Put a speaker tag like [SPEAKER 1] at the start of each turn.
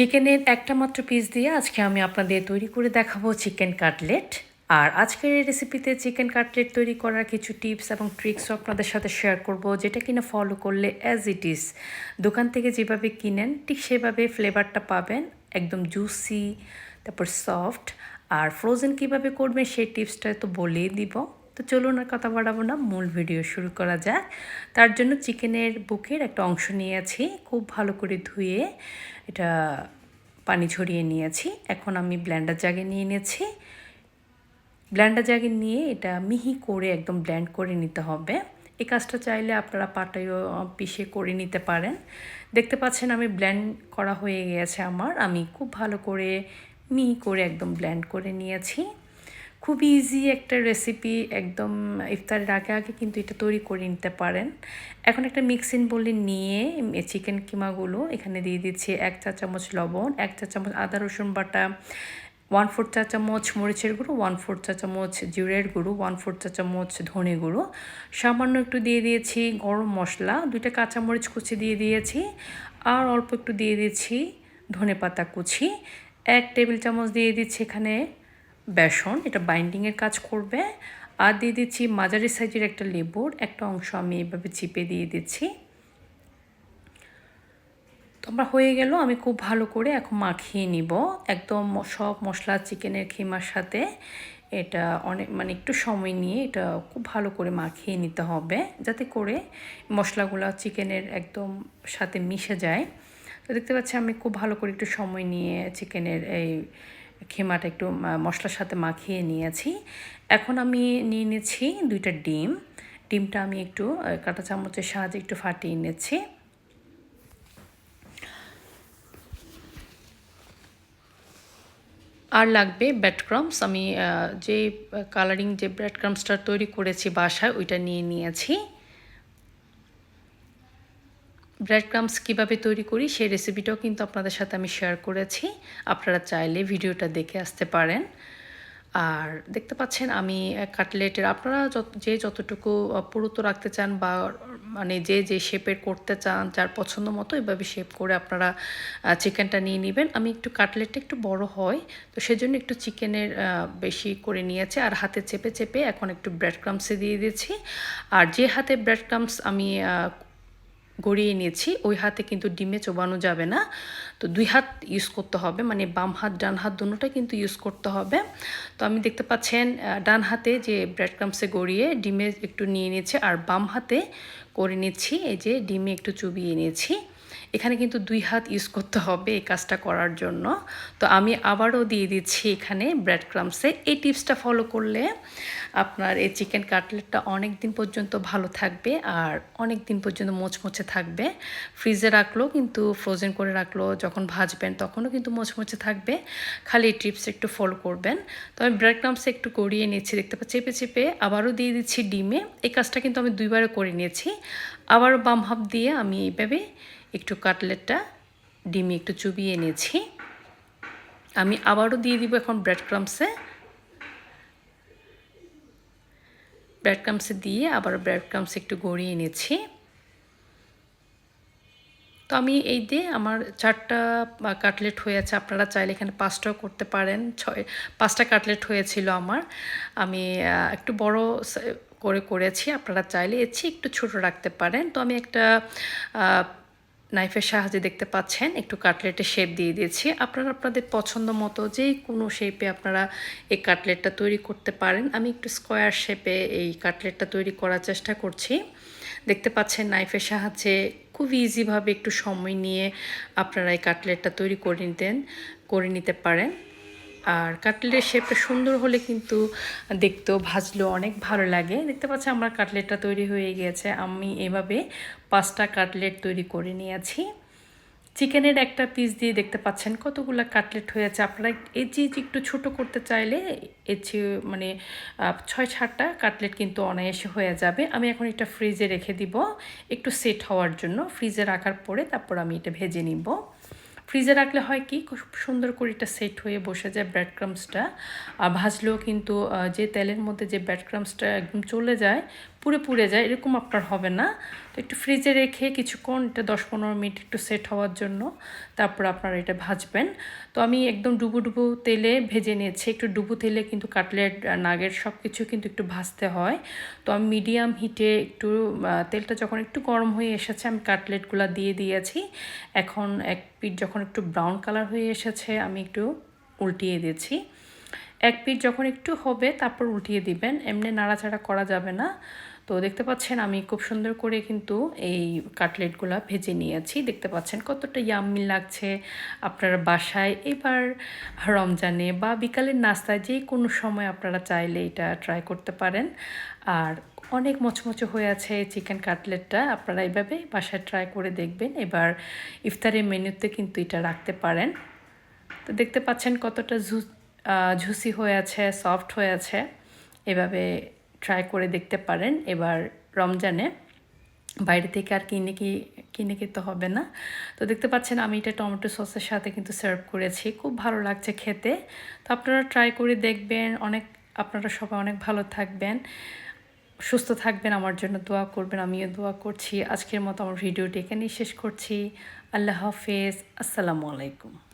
[SPEAKER 1] চিকেনের একটা মাত্র পিস দিয়ে আজকে আমি আপনাদের তৈরি করে দেখাবো চিকেন কাটলেট। আর আজকের এই রেসিপিতে চিকেন কাটলেট তৈরি করার কিছু টিপস এবং ট্রিক্সও আপনাদের সাথে শেয়ার করব, যেটা কিনা ফলো করলে অ্যাজ ইট ইজ দোকান থেকে যেভাবে কিনেন, ঠিক সেভাবে ফ্লেভারটা পাবেন, একদম জুসি তারপর সফট আর ফ্রোজেন কীভাবে করবেন, সেই টিপসটা তো বলেই দিব। তো চলুন আর কথা বাড়াবো না, মূল ভিডিও শুরু করা যাক। তার জন্য চিকেনের বুকের একটা অংশ নিয়েছি, খুব ভালো করে ধুয়ে এটা পানি ঝরিয়ে নিয়েছি। এখন আমি ব্ল্যান্ডার জাগে নিয়ে নিয়েছি। ব্ল্যান্ডার জাগে নিয়ে এটা মিহি করে একদম ব্ল্যান্ড করে নিতে হবে। এই কাজটা চাইলে আপনারা পাটাইও পিষে করে নিতে পারেন। দেখতে পাচ্ছেন আমি ব্ল্যান্ড করা হয়ে গেছে আমার। আমি খুব ভালো করে মিহি করে একদম ব্ল্যান্ড করে নিয়েছি। খুব ইজি একটা রেসিপি একদম ইফতারের আগে আগে কিন্তু এটা তৈরি করে নিতে পারেন। এখন একটা মিক্সিং বলে নিয়ে চিকেন কিমাগুলো এখানে দিয়ে দিচ্ছি এক চা চামচ লবণ, এক চা চামচ আদা, রসুন বাটা ওয়ান ফোর চা চামচ মরিচের গুঁড়ো ওয়ান ফোর চা চামচ জিরের গুঁড়ো ওয়ান ফোর চা চামচ ধনে গুঁড়ো। সামান্য একটু দিয়ে দিয়েছি গরম মশলা, দুইটা কাঁচামরিচ কুচি দিয়ে দিয়েছি আর অল্প একটু দিয়ে দিয়েছি ধনে পাতা কুচি। এক টেবিল চামচ দিয়ে দিচ্ছি এখানে বেসন, এটা বাইন্ডিংয়ের কাজ করবে। আর দিয়ে দিচ্ছি মাঝারি সাইজের একটা লেবুর, একটা অংশ আমি এভাবে চিপে দিয়ে দিচ্ছি। তোমরা হয়ে গেল, আমি খুব ভালো করে এখন মাখিয়ে নিব। একদম সব মশলা চিকেনের খিমার সাথে এটা অনেক মানে একটু সময় নিয়ে এটা খুব ভালো করে মাখিয়ে নিতে হবে, যাতে করে মশলাগুলো চিকেনের একদম সাথে মিশে যায়। তো দেখতে পাচ্ছি আমি খুব ভালো করে একটু সময় নিয়ে চিকেনের এই খেমাটা একটু মশলার সাথে মাখিয়ে নিয়েছি। এখন আমি নিয়ে নিয়েছি দুইটা ডিম। ডিমটা আমি একটু কাঁটা চামচের সাহায্যে একটু ফাটিয়ে নিয়েছি আর লাগবে ব্রেড ক্রামস আমি যে কালারিং যে ব্রেড ক্রামসটা তৈরি করেছি বাসায়, ওইটা নিয়ে নিয়েছি। ব্রেড ক্রামস কীভাবে তৈরি করি, সেই রেসিপিটাও কিন্তু আপনাদের সাথে আমি শেয়ার করেছি। আপনারা চাইলে ভিডিওটা দেখে আসতে পারেন। আর দেখতে পাচ্ছেন আমি কাটলেটের আপনারা যত, যে যতটুকু পুরুত রাখতে চান বা মানে যে যে শেপের করতে চান, যার পছন্দ মতো এভাবে শেপ করে আপনারা চিকেনটা নিয়ে নেবেন। আমি একটু কাটলেটটা একটু বড় হয়, তো সেজন্য একটু চিকেনের বেশি করে নিয়েছি। আর হাতে চেপে চেপে এখন একটু ব্রেড ক্রামসে দিয়ে দিয়েছি। আর যে হাতে ব্রেড ক্রামস আমি গড়িয়ে নিয়েছি, ওই হাতে কিন্তু ডিমে চোবানো যাবে না। তো দুই হাত ইউজ করতে হবে মানে বাম হাত, ডান হাত দুটোটা কিন্তু ইউজ করতে হবে। তো আমি দেখতে পাচ্ছেন ডান হাতে যে ব্রেড ক্রামসে গড়িয়ে ডিমে একটু নিয়ে নিয়েছে, আর বাম হাতে করে নিচ্ছি, এই যে ডিমে একটু চুবিয়ে নিয়েছি। এখানে কিন্তু দুই হাত ইউজ করতে হবে এই কাজটা করার জন্য। তো আমি আবারও দিয়ে দিচ্ছি এখানে ব্রেড ক্রামসে এই টিপসটা ফলো করলে আপনার এই চিকেন কাটলেটটা অনেক দিন পর্যন্ত ভালো থাকবে আর অনেক দিন পর্যন্ত মোচমোচে থাকবে। ফ্রিজে রাখলেও কিন্তু ফ্রোজেন করে রাখলেও যখন ভাজবেন তখনও কিন্তু মোচমোচে থাকবে। খালি এই টিপস একটু ফলো করবেন। তো আমি ব্রেড ক্রামসে একটু গড়িয়ে নিচ্ছি, দেখতে পাচ্ছি চেপে চেপে আবারও দিয়ে দিচ্ছি ডিমে। এই কাজটা কিন্তু আমি দুইবারে করে নিয়েছি। আবারও বাম হাফ দিয়ে আমি এইভাবে একটু কাটলেটটা, ডিমে একটু চুবিয়ে নিয়েছি আমি আবারও দিয়ে দিব এখন ব্রেড ক্রামসে ব্রেড ক্রামসে দিয়ে আবার ব্রেড ক্রামসে একটু গড়িয়ে নিয়েছি তো আমি এই দিয়ে আমার চারটা কাটলেট হয়েছে আপনারা চাইলে এখানে পাঁচটাও করতে পারেন। ছয়, পাঁচটা কাটলেট হয়েছিল আমার। আমি একটু বড় করে করেছি। আপনারা চাইলে এর চেয়ে একটু ছোট রাখতে পারেন। তো আমি একটা নাইফের সাহায্যে দেখতে পাচ্ছেন, একটু কাটলেটের শেপ দিয়ে দিয়েছি। আপনারা আপনাদের পছন্দ মতো যে কোনো শেপে আপনারা এই কাটলেটটা তৈরি করতে পারেন। আমি একটু স্কোয়ার শেপে এই কাটলেটটা তৈরি করার চেষ্টা করছি। দেখতে পাচ্ছেন, নাইফের সাহায্যে খুব ইজিভাবে একটু সময় নিয়ে আপনারা এই কাটলেটটা তৈরি করে নিতেন, করে নিতে পারেন। আর কাটলেটের শেপটা সুন্দর হলে কিন্তু দেখতেও ভাজলেও অনেক ভালো লাগে। দেখতে পাচ্ছি আমার কাটলেটটা তৈরি হয়ে গিয়েছে। আমি এভাবে পাঁচটা কাটলেট তৈরি করে নিয়েছি। চিকেনের একটা পিস দিয়ে দেখতে পাচ্ছেন কতগুলো কাটলেট হয়েছে। আপনারা এই যে একটু ছোট করতে চাইলে এর চেয়ে মানে ছয় সাতটা কাটলেট কিন্তু অনায়াসে হয়ে যাবে। আমি এখন এটা ফ্রিজে রেখে দিব। একটু সেট হওয়ার জন্য। ফ্রিজে রাখার পরে তারপর আমি এটা ভেজে নিব। ফ্রিজে রাখলে হয় কি, খুব সুন্দর করে এটা সেট হয়ে বসে যায় ব্রেড ক্রামসটা ভাজলেও কিন্তু যে তেলের মধ্যে যে ব্রেড ক্রামসটা একদম চলে যায় পুড়ে পুড়ে যায়, এরকম আপনার হবে না। তো একটু ফ্রিজে রেখে কিছুক্ষণ, এটা দশ পনেরো মিনিট একটু সেট হওয়ার জন্য তারপর আপনারা এটা ভাজবেন। তো আমি একদম ডুবো ডুবো তেলে ভেজে নিয়েছি। একটু ডুবু তেলে কিন্তু কাটলেট নাগের সব কিছু কিন্তু একটু ভাজতে হয়। তো আমি মিডিয়াম হিটে একটু তেলটা যখন একটু গরম হয়ে এসেছে, আমি কাটলেটগুলো দিয়ে দিয়েছি। এখন এক পিঠ যখন একটু ব্রাউন কালার হয়ে এসেছে, আমি একটু উল্টিয়ে দিয়েছি। এক পিঠ যখন একটু হবে, তারপর উল্টিয়ে দিবেন। এমনি নাড়াচাড়া করা যাবে না। তো দেখতে পাচ্ছেন আমি খুব সুন্দর করে কিন্তু এই কাটলেটগুলো ভেজে নিয়েছি। দেখতে পাচ্ছেন কতটা ইয়াম্মি লাগছে। আপনার বাসায় এবার রমজানে বা বিকালের নাস্তায় যে কোনো সময় আপনারা চাইলে এটা ট্রাই করতে পারেন। আর অনেক মচমচে হয়ে আছে চিকেন কাটলেটটা আপনারা এইভাবে বাসায় ট্রাই করে দেখবেন। এবার ইফতারের মেনুতে কিন্তু এটা রাখতে পারেন। তো দেখতে পাচ্ছেন কতটা ঝু ঝুসি হয়ে আছে সফট হয়ে আছে। এভাবে ট্রাই করে দেখতে পারেন। এবার রমজানে বাইরে থেকে আর কিনে কি, কিনে খেতে হবে না। তো দেখতে পাচ্ছেন আমি এটা টমেটো সসের সাথে কিন্তু সার্ভ করেছি। খুব ভালো লাগছে খেতে। তো আপনারা ট্রাই করে দেখবেন। অনেক, আপনারা সবাই অনেক ভালো থাকবেন। সুস্থ থাকবেন। আমার জন্য দোয়া করবেন। আমিও দোয়া করছি। আজকের মতো আমার ভিডিওটি এখানেই শেষ করছি। আল্লাহ হাফেজ। আসসালামু আলাইকুম।